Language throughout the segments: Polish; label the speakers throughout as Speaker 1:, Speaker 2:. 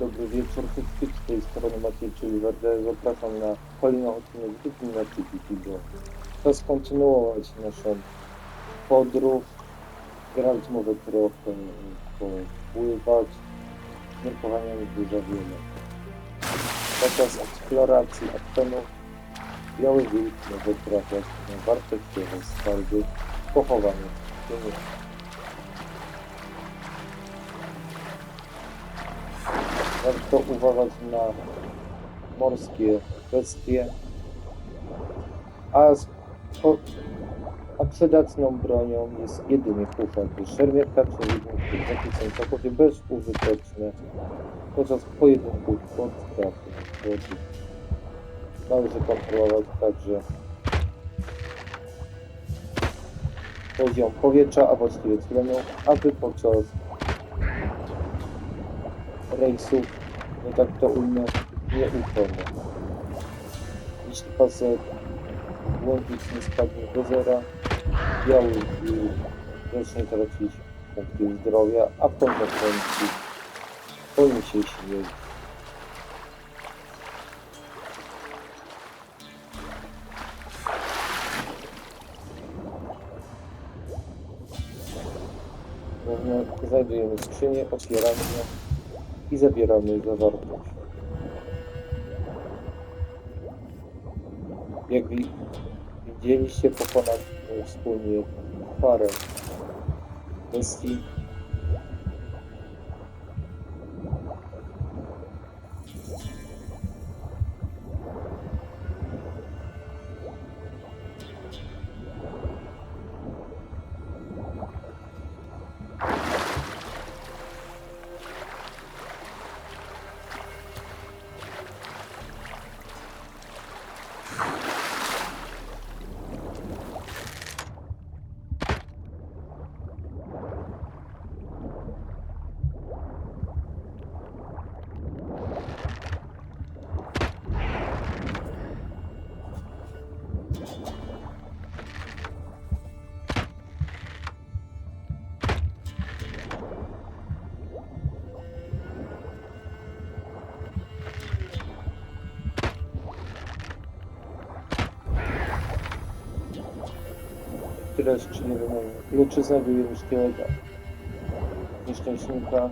Speaker 1: dobry wieczór wszystkich z tej strony Maciej, czyli Werde. Zapraszam na kolejny odcinek Dygnacji Wikigo. Czas kontynuować naszą podróż. Grać może trochę popływać. Nie pochaniamy dużo wiele. Podczas eksploracji akwenów Biały Wilk może trafiać na wartościowe skarby pochowane w ziemi. Warto uważać na morskie bestie, a, a przydatną bronią jest jedynie kuszaki. Szermierka czy takie są całkowicie bezużyteczne podczas pojedynków pod wody. Należy kontrolować także poziom powietrza, a właściwie tlenu, aby podczas rejsów, no tak to ujmę, nie utonął. Jeśli pasek błękitny spadnie do zera, biały wilk zacznie tracić punkty zdrowia, a w konsekwencji poniesie śmierć. Można- Znajdujemy skrzynię, otwieramy ją i zabieramy zawartość. Jak wi- widzieliście, pokonaliśmy wspólnie parę misji. Które jeszcze nie wymienię. Kluczy znajdujemy szkieleta nieszczęśnika.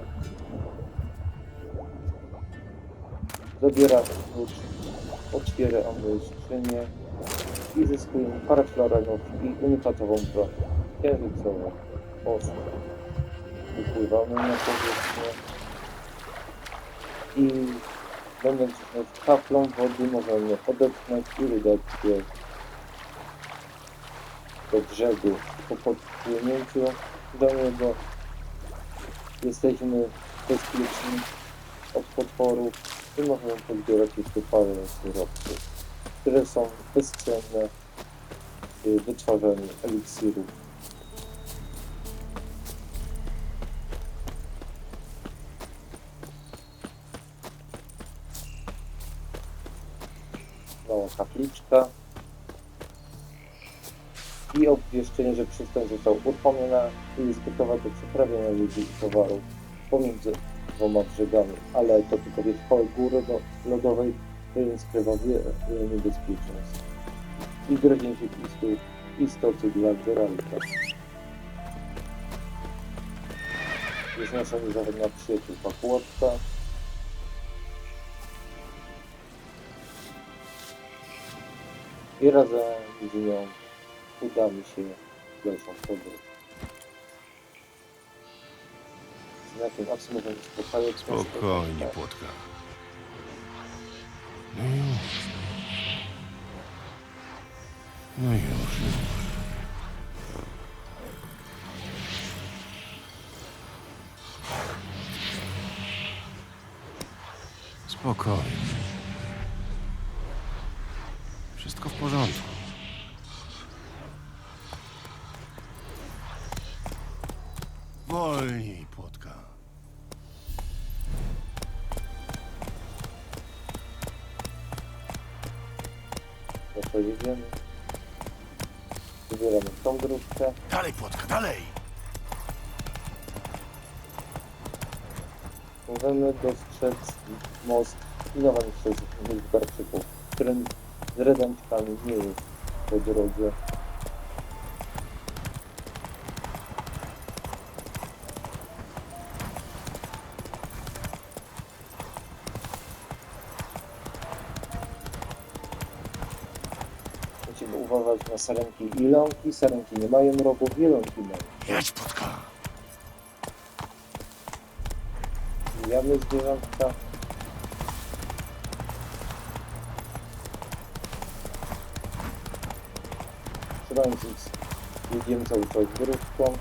Speaker 1: Zabieramy klucz, otwieramy skrzynię i zyskujemy parę flarenów i unikatową broń. Księżycowe ostre. Wypływamy na powierzchnię i będąc nad kaplą wody możemy odetchnąć i wydać się do brzegu. Po podpłynięciu do niego jesteśmy bezpieczni od potworów i możemy podbierać jeszcze parę surowców, które są bezcenne w wytwarzaniu eliksirów. Mała kapliczka i obwieszczenie, że przystań został uruchomiona i jest gotowa do przeprawienia ludzi i towarów pomiędzy dwoma brzegami, ale to tylko wierzchołek góry do lodowej, więc skrywa wiele niebezpieczeństw. I groźniejszych istotów, istoty dla Geralta. Jest nasza niezawodna przyjaciółka Płotka. I razem z nią uda mi się w dalszą podróż. Znakiem
Speaker 2: Spokojnie, płotka. No już. No już, już. Wolniej, płotka.
Speaker 1: No to jedziemy. Wybieramy tą grupkę.
Speaker 2: Dalej, płotka, dalej!
Speaker 1: możemy dostrzec most zbudowany przez Bulgarczyków, którym z redentkami nie jest po drodze. Uważać na sarenki i ląki. Sarenki nie mają rogów, jelonki mają.
Speaker 2: Jedź, Płotka!
Speaker 1: Mijamy zwierzątka. Ich, jedziemy cały czas dróżką.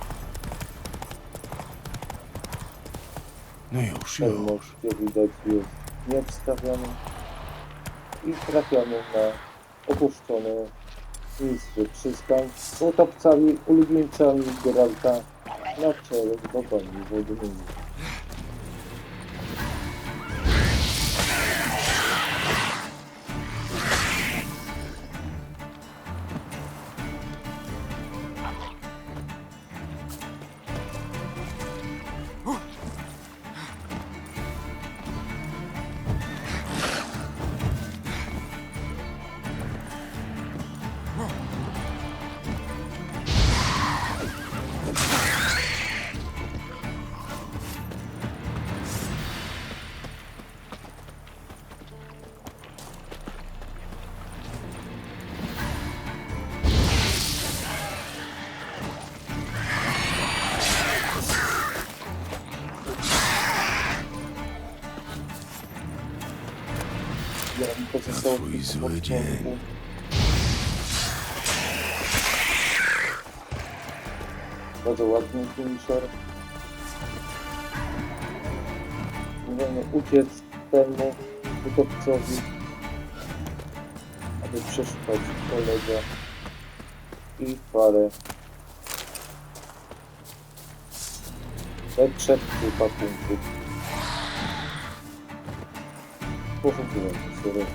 Speaker 2: No już,
Speaker 1: Ten
Speaker 2: już.
Speaker 1: jak widać, jest nieobstawiony. I trafiamy na opuszczone miejsce przystań z utopcami, ulubieńcami Geralta na czele z bogami wodnymi. Tylko
Speaker 2: zły dzień.
Speaker 1: Bardzo ładny finisher. Możemy uciec temu utopcowi, aby przeszukać kolegę i parę trzech pakunków. Poszukiwać sobie.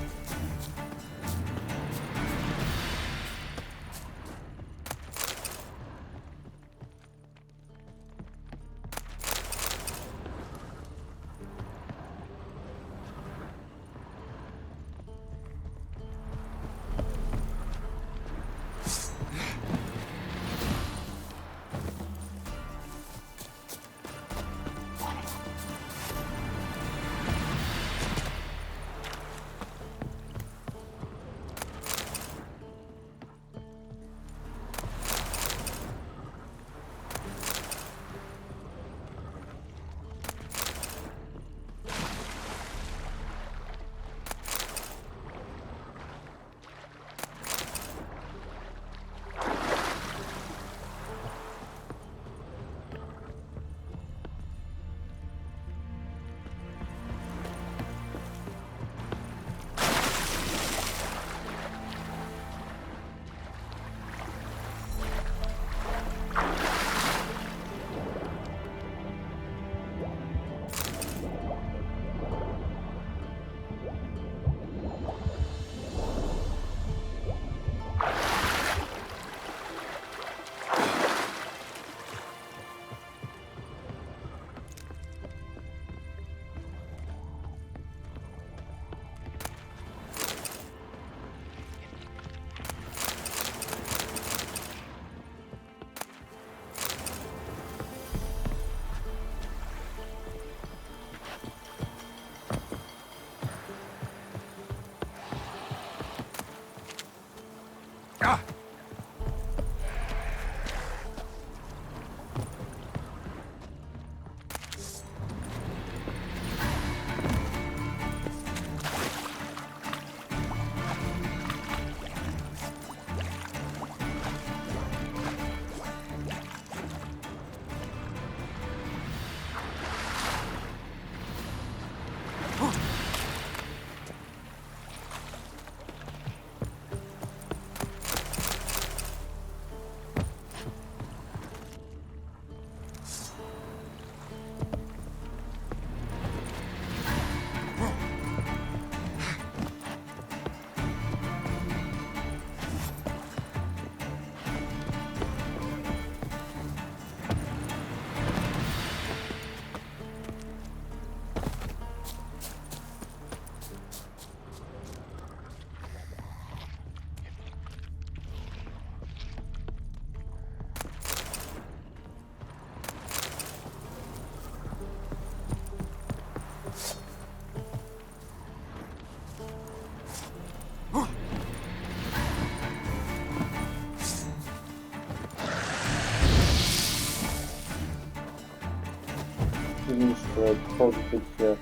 Speaker 1: Zniszczę pozbycie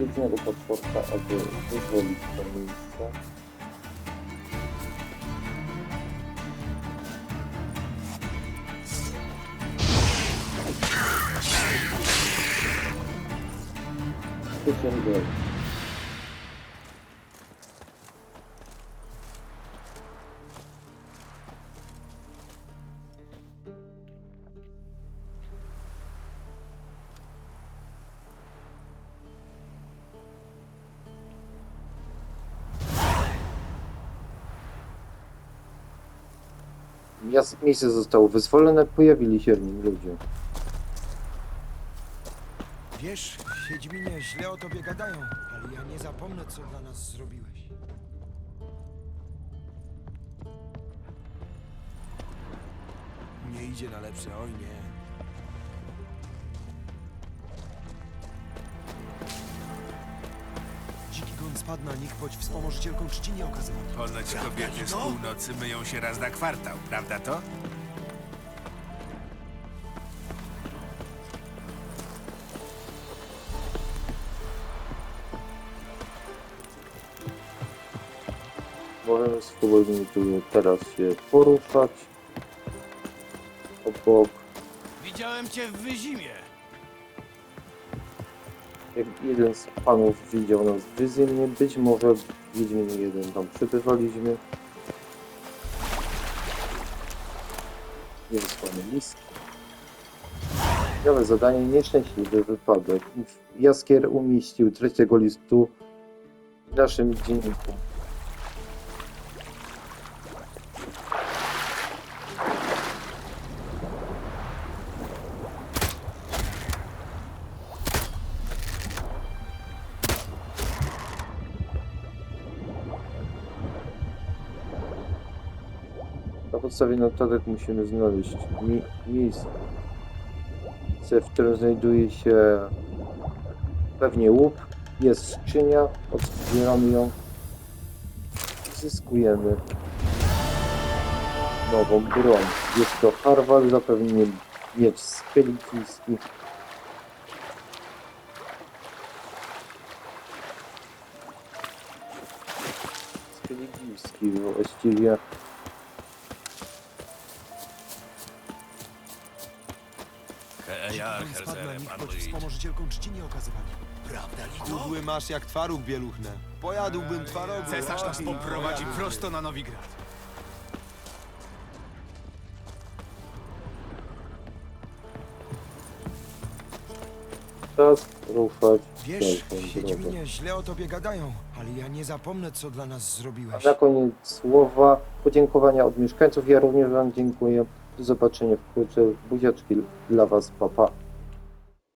Speaker 1: jednego potworka, aby wyzwolić to miejsce. Wyciągaj. Miejsce zostało wyzwolone, pojawili się nim ludzie.
Speaker 3: Wiesz, Wiedźminie, źle o tobie gadają, ale ja nie zapomnę, co dla nas zrobiłeś. Nie idzie na lepsze, oj nie. Spadł na nich, choć wspomożycielką czci nie okazywali.
Speaker 4: Ponoć kobiety z północy myją się raz na kwartał, prawda to?
Speaker 1: Możemy spróbujmy tu teraz się poruszać. Obok,
Speaker 4: Widziałem cię w Wyzimie.
Speaker 1: Jak jeden z panów widział nas w Wyzymie, być może Wiedźmin jeden tam przybywaliśmy. Niewysłany list. Nowe zadanie, nieszczęśliwy wypadek. Jaskier umieścił trzeciego listu w naszym dzienniku. Podstawie notatek musimy znaleźć mi miejsce, w którym znajduje się pewnie łup, jest skrzynia, otwieramy ją, zyskujemy nową broń. Jest to Harwal, zapewne miecz skelicki. Skelicki właściwie.
Speaker 4: Ja,
Speaker 3: spadł na nich, choć wspomożycielką czci nie okazywali.
Speaker 4: Prawda
Speaker 5: Kudły masz jak twaróg bieluchne. Pojadłbym twarogu.
Speaker 4: Cesarz nas poprowadzi prosto na Nowigrad.
Speaker 1: Czas ruszać
Speaker 3: Wiesz,
Speaker 1: dalszą drogą.
Speaker 3: Wiedźminie, źle o tobie gadają, ale ja nie zapomnę, co dla nas
Speaker 1: A
Speaker 3: zrobiłeś.
Speaker 1: na koniec słowa podziękowania od mieszkańców. Ja również Wam dziękuję. Do zobaczenia wkrótce. Buziaczki dla Was, papa. Pa.